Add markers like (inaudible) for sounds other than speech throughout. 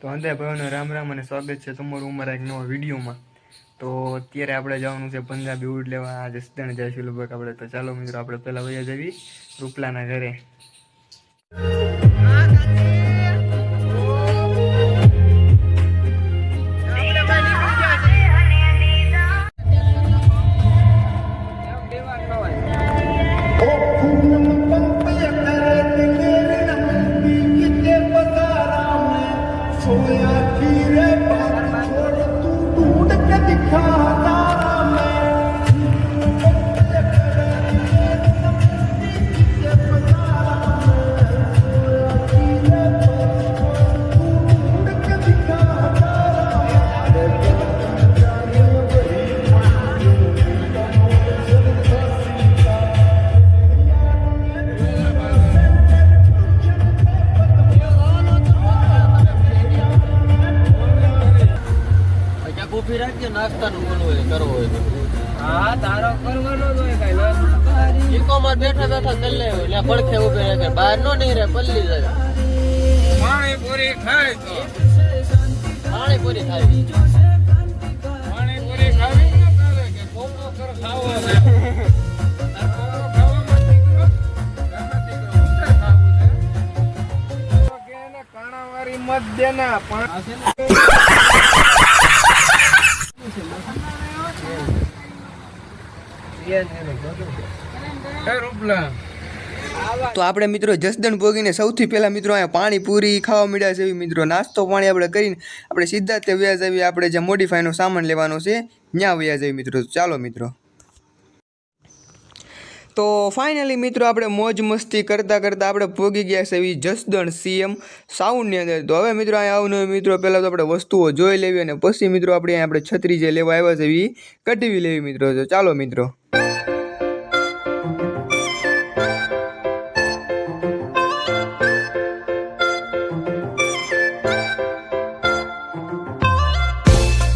તો અંતે ભાઈઓને રામ રામ અને સ્વાગત છે તમારું અમારા એક નવા વિડીયોમાં. તો અત્યારે આપણે જવાનું છે પંજાબી ઉડ લેવા. આ જસદણ જઈશું લગભગ આપણે. તો ચાલો મિત્રો, આપણે પહેલાં વૈયા જવી રૂપલાના ઘરે. બેઠા બેઠા કરી લે એટલે પડખે ઉભે રહે કે બહાર નો નહીં રહે પલ્લી જાય પાણીપુરી ખાય તો પાણી પૂરી થાય પાણીપુરી ખાવી ન ચાલે કે કોમનો કર ખાવો ખાવું મત દેના પણ તો આપણે મિત્રો જસદણ ભોગીને સૌથી પહેલાં મિત્રો અહીંયા પાણીપુરી ખાવા મળ્યા છે એવી મિત્રો નાસ્તો પાણી આપણે કરીને આપણે સીધા તે વ્યાજ આવી આપણે જે મોડિફાઈનો સામાન લેવાનો છે ત્યાં વ્યાજ આવી મિત્રો. ચાલો મિત્રો. તો ફાઇનલી મિત્રો આપણે મોજ મસ્તી કરતાં કરતાં આપણે ભોગી ગયા છે એવી જસદણ સીએમ સાઉન્ડની અંદર. તો હવે મિત્રો અહીંયા આવનું મિત્રો, પહેલાં તો આપણે વસ્તુઓ જોઈ લેવી અને પછી મિત્રો આપણે અહીંયા આપણે છત્રી જે લેવા આવ્યા છે એવી કઢવી લેવી મિત્રો. ચાલો મિત્રો.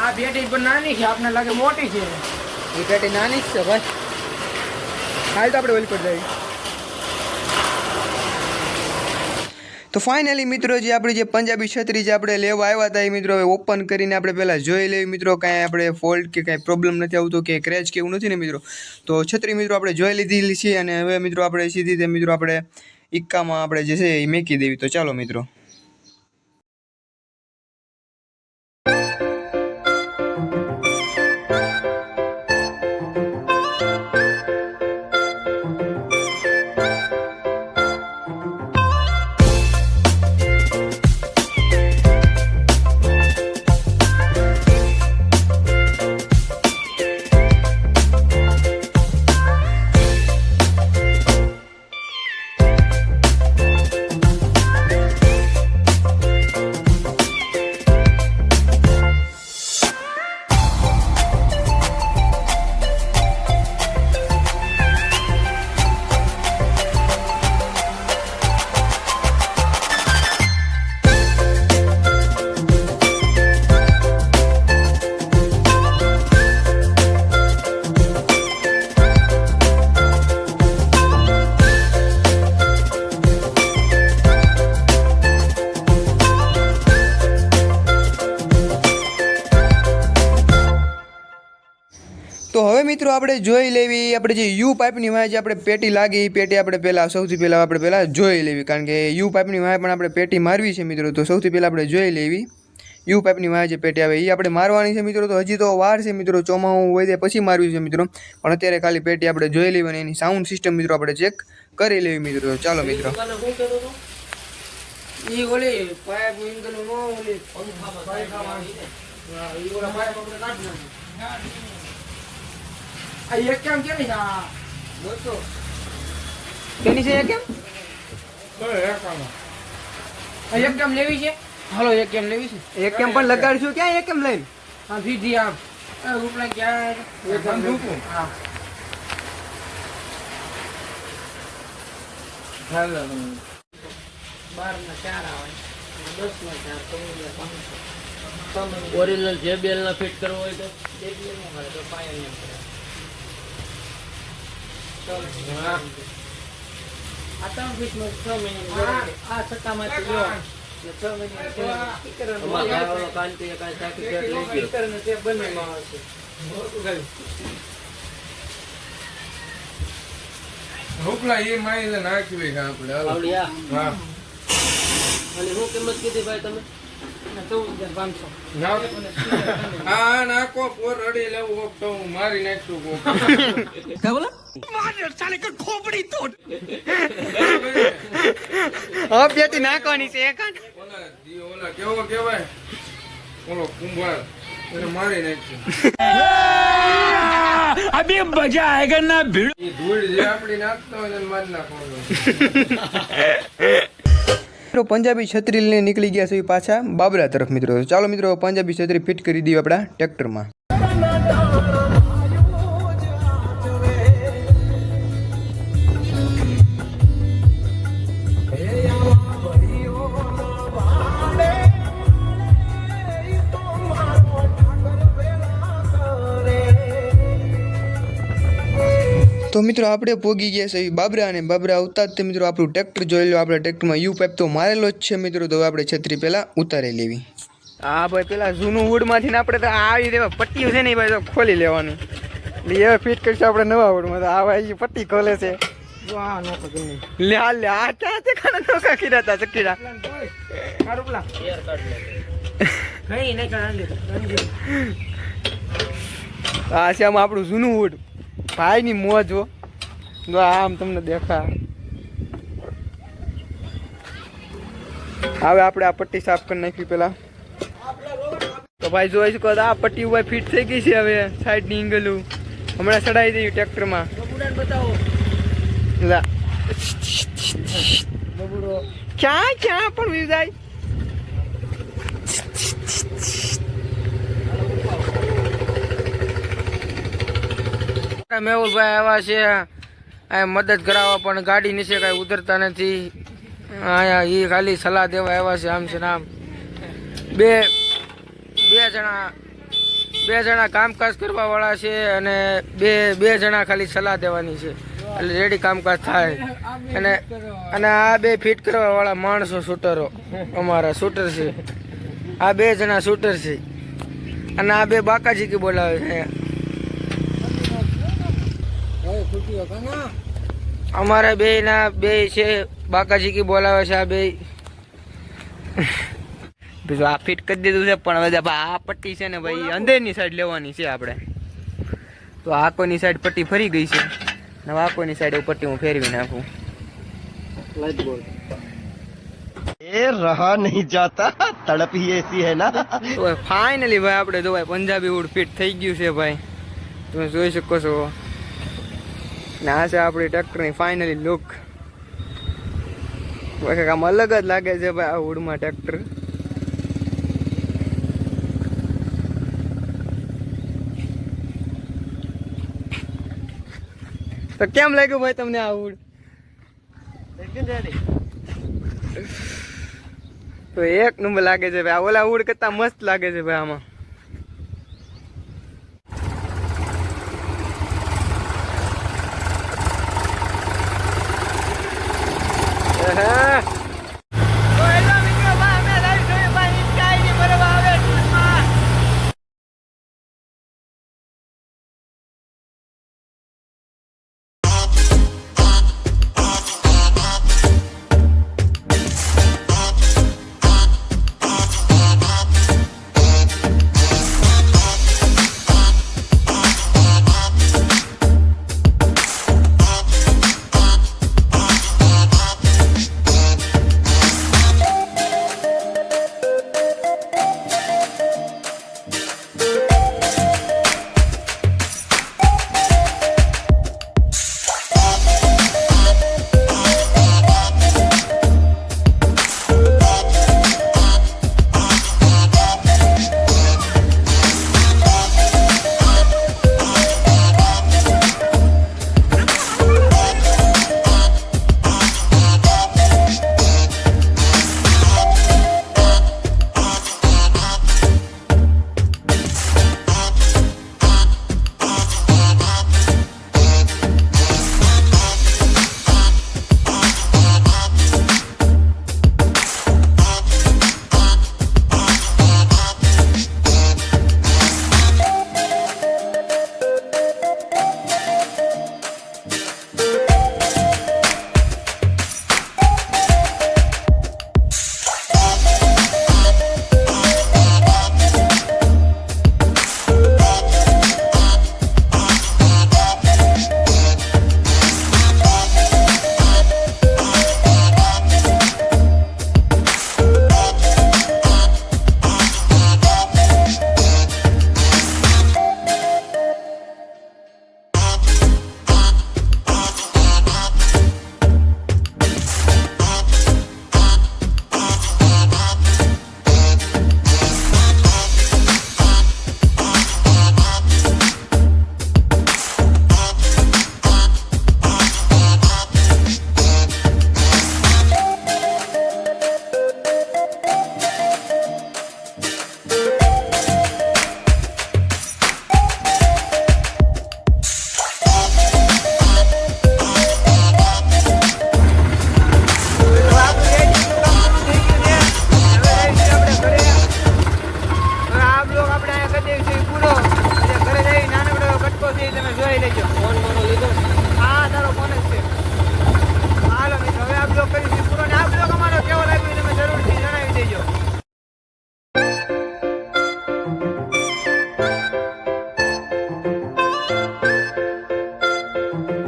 આ પેટી પણ નાની છે આપને લાગે મોટી છે. એ પેટી નાની જ છે ભાઈ. હાલ તો આપણે ઓલી પર જઈએ. તો ફાઇનલી મિત્રો જે આપણી જે પંજાબી છત્રી જે આપણે લેવા આવ્યા હતા એ મિત્રો હવે ઓપન કરીને આપણે પહેલાં જોઈ લેવી મિત્રો કાંઈ આપણે ફોલ્ટ કે કાંઈ પ્રોબ્લેમ નથી આવતો કે ક્રેચ કે એવું નથી ને મિત્રો? તો છત્રી મિત્રો આપણે જોઈ લીધી છે અને હવે મિત્રો આપણે સીધી તે મિત્રો આપણે ઇક્કામાં આપણે જે છે એ મેકી દેવી. તો ચાલો મિત્રો. મિત્રો આપણે જોઈ લેવી આપણે જે યુ પાઇપની વાય જે આપણે પેટી લાગી એ પેટી આપણે પહેલાં સૌથી પહેલાં આપણે પહેલાં જોઈ લેવી. કારણ કે યુ પાઇપની વાય પણ આપણે પેટી મારવી છે મિત્રો તો સૌથી પહેલાં આપણે જોઈ લેવી. યુ પાઇપની વાય જે પેટી આવે એ આપણે મારવાની છે મિત્રો તો હજી તો વાર છે મિત્રો ચોમાહું હોય તે પછી મારવી છે મિત્રો. પણ અત્યારે ખાલી પેટી આપણે જોઈ લેવી અને એની સાઉન્ડ સિસ્ટમ મિત્રો આપણે ચેક કરી લેવી મિત્રો. ચાલો મિત્રો? ઈ ઓલી પાઇપ ઓલી પંખામાં. હા, ઈ ઓલા પાઇપ આપણે કાઢી નાખી. આ એક કેમ કેની છે આ? દોસ્તો તેની છે કેમ તો એકામાં. એક કેમ લેવી છે હાલો એક કેમ લેવી છે એક કેમ પણ લગાડશું ક્યાં એક કેમ લઈને હા સીધી આમ રૂપલા ક્યાં એક આમ ઢૂકું. હા હાલો. બાર ના ચાર આવે દસ ના ચાર પાંચસો ઓરિજિનલ JBL ના ફિટ કરવો હોય તો ન મળે તો પાયા હા. આ ત્રણ ફીટમાં છ મહિનાની ગેરંટી. આ સટ્ટામાંથી લ્યો એટલે છ મહિનાની ગેરંટી. સ્ટીકરનો આમાં એક ગાળાનો કાંતિ એકાદ સાકી શેઠ ગયો બંનેમાં એ માઈ આપણે હાલો. હા. અને શું કિંમત કીધી ભાઈ તમે? પેટી નાખવાની છે કેવો કેવાય ઓલો કુંભાર એને મારી નાખશું ઈ ધૂળ જે આપડી નાખતા હોય એને મારી નાખવાનું. (laughs) મિત્રો, પંજાબી છત્રી લઈને નીકળી ગયા છે પાછા બાબરા તરફ મિત્રો. ચાલો મિત્રો, પંજાબી છત્રી ફિટ કરી દઈએ આપણા ટ્રેક્ટરમાં. તો મિત્રો આપણે પોગી ગયા છે બાબરા અને બાબરા આવતા જ તે મિત્રો આપણું ટ્રેક્ટર જોઈ લો આપણે ટ્રેક્ટરમાં યુ પાઇપ તો મારેલો જ છે મિત્રો તો આપણે છત્રી પહેલાં ઉતારી લેવી. હા ભાઈ પેલા જૂનું વુડમાંથી ને આપણે તો આવી દેવા પટ્ટીઓ છે ને ભાઈ તો ખોલી લેવાનું. એટલે એ ફિટ કરશે આપણે નવા વુડમાં તો આ ભાઈ પટ્ટી ખોલે છે. જો આ લે આ લે આ ક્યાં તે ખાના નોકા હતા ચકીડા. આ છે આમાં આપણું જૂનું વુડ ભાઈની મોજ હો. જો આમ તમને દેખા હવે આપણે આ પટ્ટી સાફ કરી નાખી પેલા. તો ભાઈ જોઈ શકો આ પટ્ટી ઊભા ફિટ થઈ ગઈ છે હવે સાઈડની એંગલું હમણાં ચડાવી દઈએ ટ્રેક્ટરમાં. ક્યાં ક્યાં પણ મેહુલભાઈ આવ્યા છે. આ મદદ કરાવવા, પણ ગાડી નીચે કાંઈ ઉતરતા નથી. અહીંયા એ ખાલી સલાહ દેવા આવ્યા છે, આમ છે ને આમ. બે બે જણા બે જણા કામકાજ કરવા વાળા છે અને બે બે જણા ખાલી સલાહ દેવાની છે. એટલે રેડી કામકાજ થાય. અને અને આ બે ફિટ કરવા વાળા માણસો શૂટરો અમારા શૂટર છે. આ બે જણા શૂટર છે. અને આ બે બાકાજી કી બોલાવે છે અમારા બે ના? બે છે બાકાજી કી બોલાવે છે આ બે આ ફિટ કરી દીધું છે પણ આ પટ્ટી છે ને ભાઈ અંધેરની સાઈડ લેવાની છે આપણે. તો આ કોઈની સાઈડ પટ્ટી ફરી ગઈ છે ને આ કોઈની સાઈડ પટ્ટી હું ફેરવી નાખું. એ રહા નહીં જાતા તડપ હી એસી હે તો ભાઈ પંજાબી ઉડ ફિટ થઈ ગયું છે ભાઈ. તમે જોઈ શકો છો. ને આ છે આપણી ટ્રેક્ટરની ફાઇનલી લુક ભાઈ આમ અલગ જ લાગે છે ભાઈ આ હુડમાં ટ્રેક્ટર. તો કેમ લાગ્યું ભાઈ તમને આ વુડ તો એક નંબર લાગે છે ભાઈ. આ ઓલા હુડ કરતા મસ્ત લાગે છે ભાઈ આમાં.